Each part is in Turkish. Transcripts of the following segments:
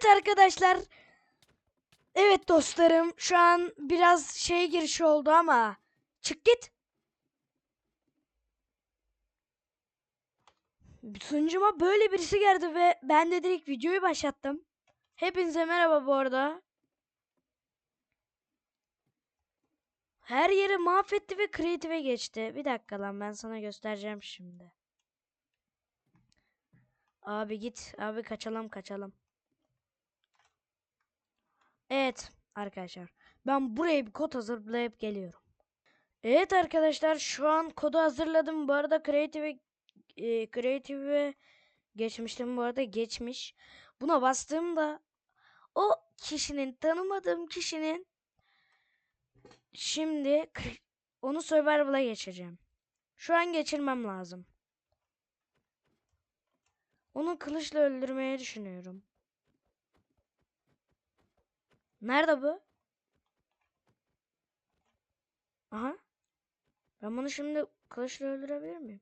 Evet arkadaşlar. Evet dostlarım. Şu an biraz şey giriş oldu ama. Çık git. Sunucuma böyle birisi geldi ve ben de direkt videoyu başlattım. Hepinize merhaba bu arada. Her yeri mahvetti ve kreatife geçti. Bir dakika lan ben sana göstereceğim şimdi. Abi git. Abi kaçalım kaçalım. Evet arkadaşlar. Ben buraya bir kod hazırlayıp geliyorum. Evet arkadaşlar şu an kodu hazırladım. Bu arada Creative e, Creative'e geçmiştim. Bu arada geçmiş. Buna bastığımda o kişinin tanımadığım kişinin şimdi onu Survival'a geçeceğim. Şu an geçirmem lazım. Onu kılıçla öldürmeyi düşünüyorum. Nerede bu? Aha. Ben bunu şimdi kılıçla öldürebilir miyim?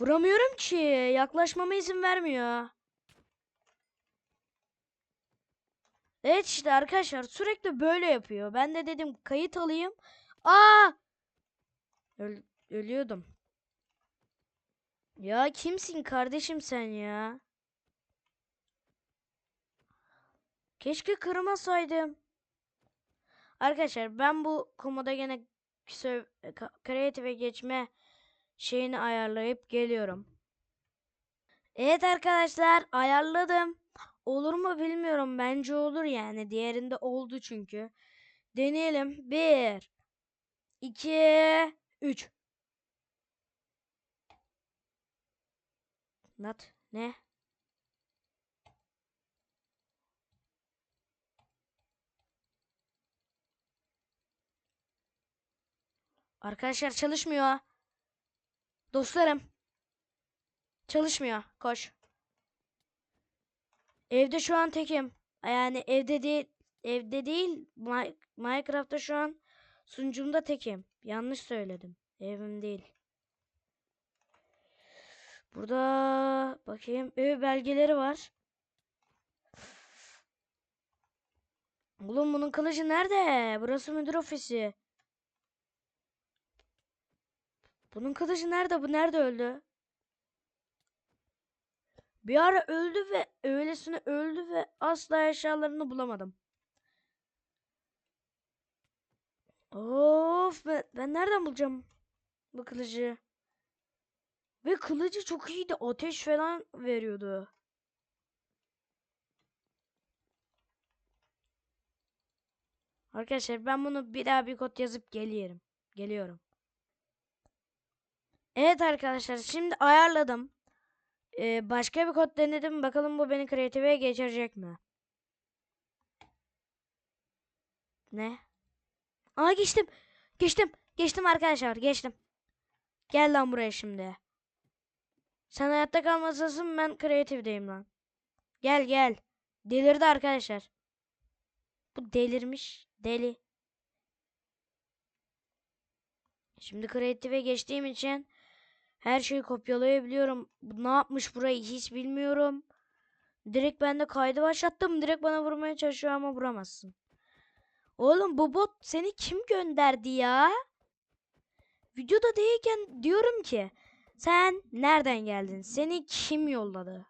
Vuramıyorum ki. Yaklaşmama izin vermiyor. Evet işte arkadaşlar sürekli böyle yapıyor. Ben de dedim kayıt alayım. Aa! Öl- ölüyordum. Ya kimsin kardeşim sen ya? Keşke kırmasaydım. Arkadaşlar ben bu komoda gene kreatife geçme şeyini ayarlayıp geliyorum. Evet arkadaşlar ayarladım. Olur mu bilmiyorum. Bence olur yani. Diğerinde oldu çünkü. Deneyelim. 1 2 3 Nat ne? Arkadaşlar çalışmıyor. Dostlarım. Çalışmıyor. Koş. Evde şu an tekim. Yani evde değil. Evde değil. Mi- Minecraft'ta şu an sunucumda tekim. Yanlış söyledim. Evim değil. Burada bakayım. Ev belgeleri var. Oğlum bunun kılıcı nerede? Burası müdür ofisi. Bunun kılıcı nerede? Bu nerede öldü? Bir ara öldü ve öylesine öldü ve asla eşyalarını bulamadım. Of ben, ben nereden bulacağım bu kılıcı? Ve kılıcı çok iyiydi. Ateş falan veriyordu. Arkadaşlar ben bunu bir daha bir kod yazıp geliyorum. Geliyorum. Evet arkadaşlar şimdi ayarladım. Ee, başka bir kod denedim. Bakalım bu beni kreatife geçirecek mi? Ne? Aa geçtim. Geçtim. Geçtim arkadaşlar. Geçtim. Gel lan buraya şimdi. Sen hayatta kalmasasın ben kreatifdeyim lan. Gel gel. Delirdi arkadaşlar. Bu delirmiş. Deli. Şimdi kreatife geçtiğim için her şeyi kopyalayabiliyorum. Ne yapmış burayı hiç bilmiyorum. Direkt ben de kaydı başlattım. Direkt bana vurmaya çalışıyor ama vuramazsın. Oğlum bu bot seni kim gönderdi ya? Videoda değilken diyorum ki sen nereden geldin? Seni kim yolladı?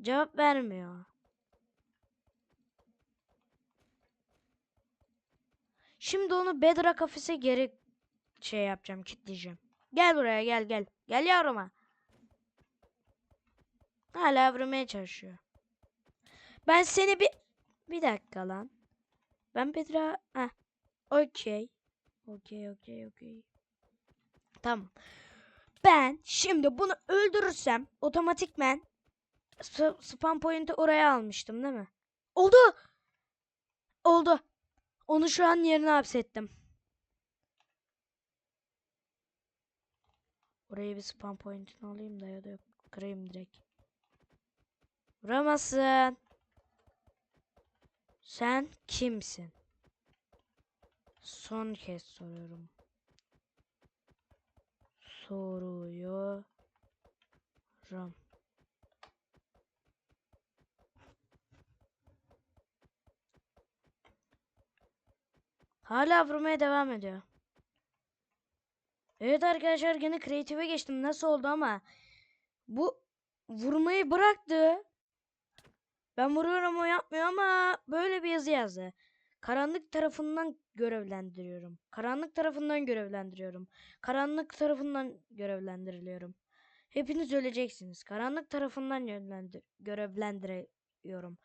Cevap vermiyor. Şimdi onu Bedrock Office'e geri şey yapacağım, kilitleyeceğim. Gel buraya gel gel. Gel yavruma. Hala vurmaya çalışıyor. Ben seni bir... Bir dakika lan. Ben Bedra... Heh. Okey. Okey okey okey. Tamam. Ben şimdi bunu öldürürsem otomatikmen sp- spam point'i oraya almıştım değil mi? Oldu. Oldu. Onu şu an yerine hapsettim. Buraya bir spam pointini alayım da ya da yok. Kırayım direkt. Vuramazsın. Sen kimsin? Son kez soruyorum. Soruyorum. Hala vurmaya devam ediyor. Evet arkadaşlar gene kreatife geçtim. Nasıl oldu ama bu vurmayı bıraktı. Ben vuruyorum o yapmıyor ama böyle bir yazı yazdı. Karanlık tarafından görevlendiriyorum. Karanlık tarafından görevlendiriyorum. Karanlık tarafından görevlendiriliyorum. Hepiniz öleceksiniz. Karanlık tarafından yönlendir görevlendiriyorum.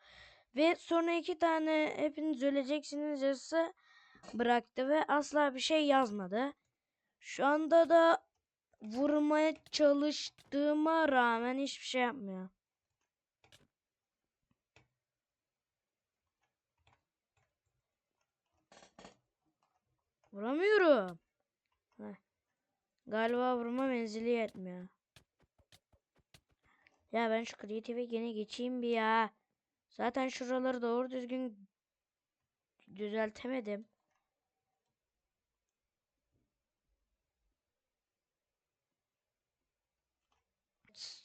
Ve sonra iki tane hepiniz öleceksiniz yazısı bıraktı ve asla bir şey yazmadı. Şu anda da vurmaya çalıştığıma rağmen hiçbir şey yapmıyor. Vuramıyorum. Heh. Galiba vurma menzili yetmiyor. Ya ben şu kreatife gene geçeyim bir ya. Zaten şuraları doğru düzgün düzeltemedim.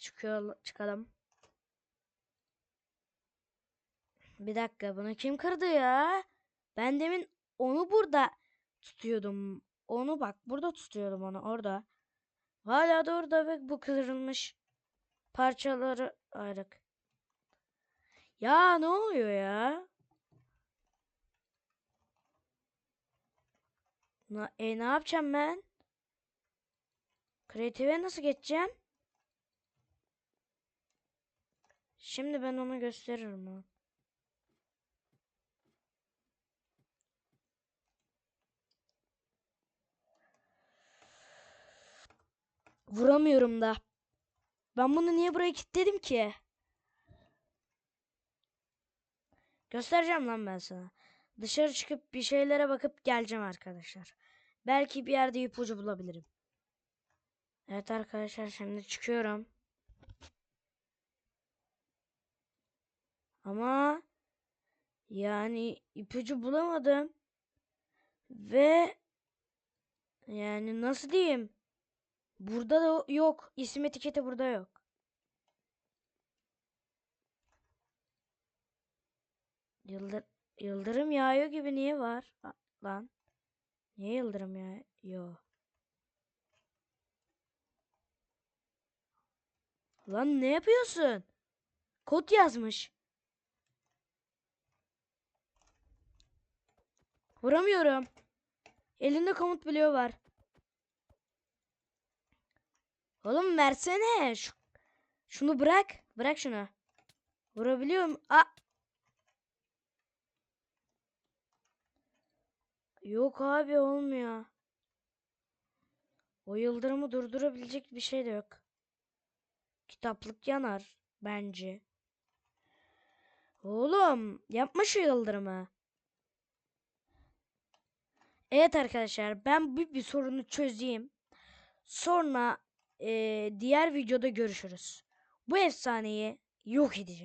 Çıkıyor çıkalım. Bir dakika bunu kim kırdı ya? Ben demin onu burada tutuyordum. Onu bak burada tutuyordum onu orada. Hala da orada ve bu kırılmış parçaları ayrık. Ya ne oluyor ya? Na, e ne yapacağım ben? Kreative nasıl geçeceğim? Şimdi ben onu gösteririm ha. Vuramıyorum da. Ben bunu niye buraya kilitledim ki? Göstereceğim lan ben sana. Dışarı çıkıp bir şeylere bakıp geleceğim arkadaşlar. Belki bir yerde ipucu bulabilirim. Evet arkadaşlar şimdi çıkıyorum. Ama yani ipucu bulamadım. Ve yani nasıl diyeyim? Burada da yok. İsim etiketi burada yok. Yıldır yıldırım yağıyor gibi niye var? Lan. Niye yıldırım yağıyor? Lan ne yapıyorsun? Kod yazmış. Vuramıyorum. Elinde komut bloğu var. Oğlum versene. Şu, şunu bırak. Bırak şunu. Vurabiliyorum. A Yok abi olmuyor. O yıldırımı durdurabilecek bir şey de yok. Kitaplık yanar bence. Oğlum yapma şu yıldırımı. Evet arkadaşlar ben bir, bir sorunu çözeyim. Sonra eee, diğer videoda görüşürüz. Bu efsaneyi yok edeceğim.